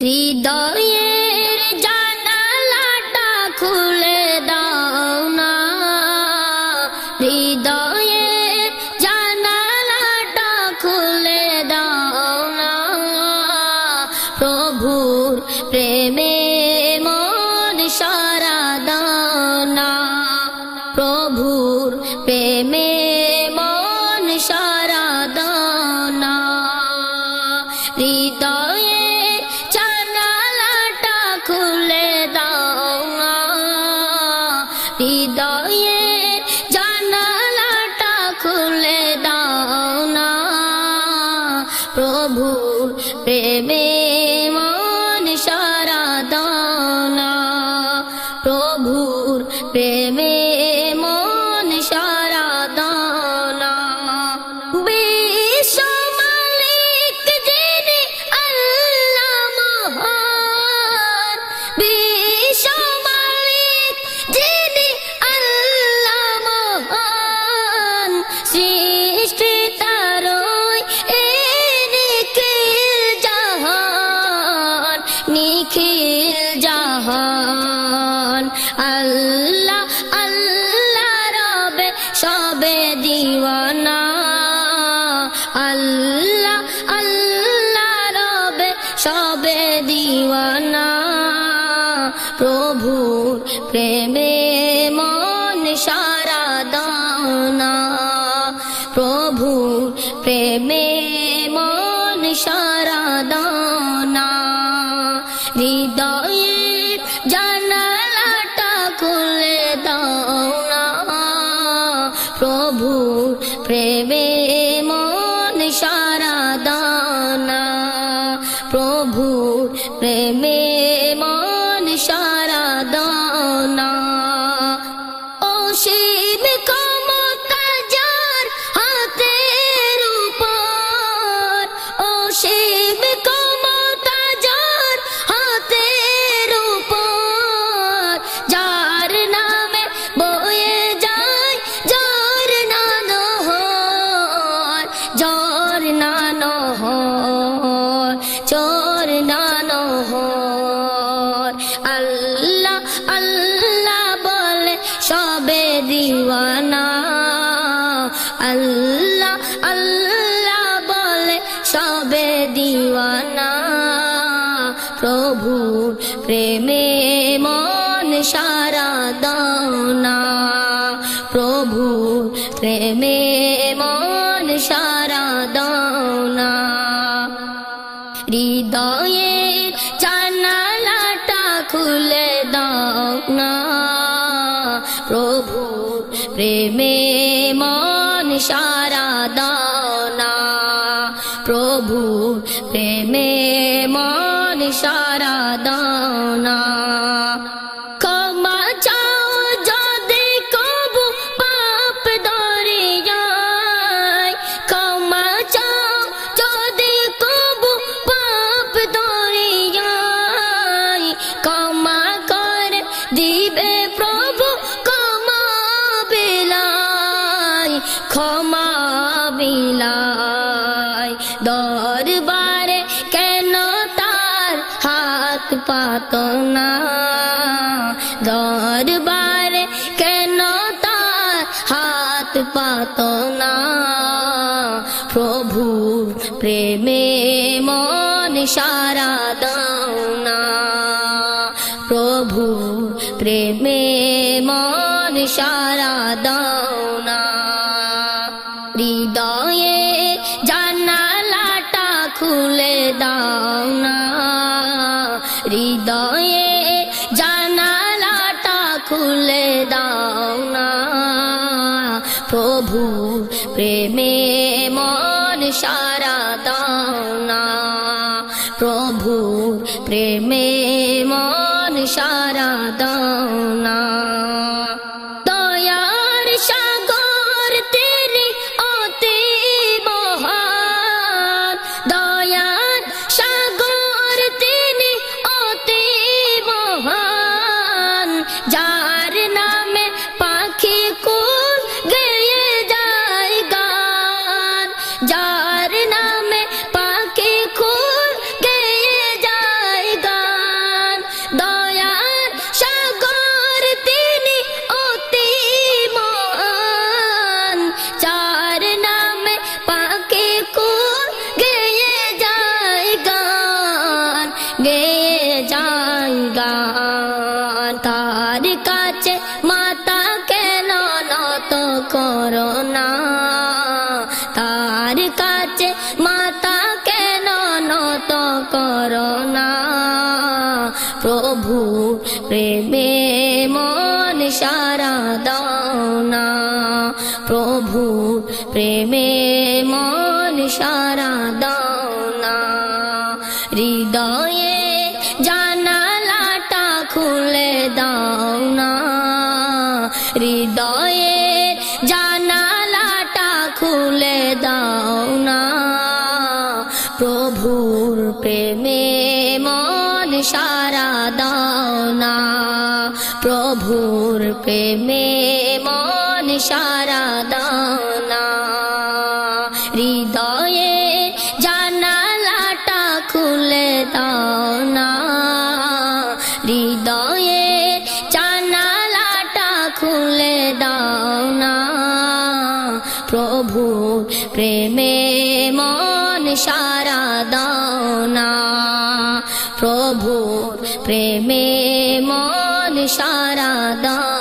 হৃদয়ের জানালাটা খুলে দাও না। হৃদয়ের জানালাটা খুলে দাও না। প্রভুর প্রেমে প্রভুর প্রেমে জাহান। আল্লাহ আল্লাহ রবে সবে দিওয়ানা। আল্লাহ আল্লাহ রবে সবে দিওয়ানা। প্রভুর প্রেমে মন সারা দানা প্রভুর প্রেমে মন সারা দানা হৃদয়ের জানালাটা খুলে দাও না। প্রভুর প্রেমে মন আল্লাহ আল্লাহ বলে, সবে দিওয়ানা। আল্লাহ আল্লাহ বলে, সবে দিওয়ানা। প্রভুর প্রেমে মন সারা দাওনা। প্রভুর প্রেমে মন সারা দাওনা। হৃদয়ের জানালাটা খুলে দাও না। প্রভু, প্রেমে মন সারা দাও না। প্রভু, প্রেমে মন সারা দাও না। ক্ষমা বিলাই দরবারে কেন তার হাত পাত না? দরবারে কেন তার হাত পাত না? প্রভু প্রেমে মন সারা দাও না। প্রভু প্রেমে মন সারা দাও হৃদয়ে জানালাটা খুলে দাও না। প্রভু, প্রেমে মন সারা দাও না। প্রভু, প্রেমে মন সারা দাও না। তার কাছে মাতা কেন নত করো না? তার কাছে মাতা কেন নত করো না? প্রভু প্রেমে মন সারা দাও না। প্রভু প্রেমে মন সারা দাও না। হৃদয়ে প্রভুর প্রেমে মন সারা দাও না। প্রভুর প্রেমে মন সারা প্রভু প্রেমে মন সারা দাও না। প্রভু প্রেমে মন সারা দাও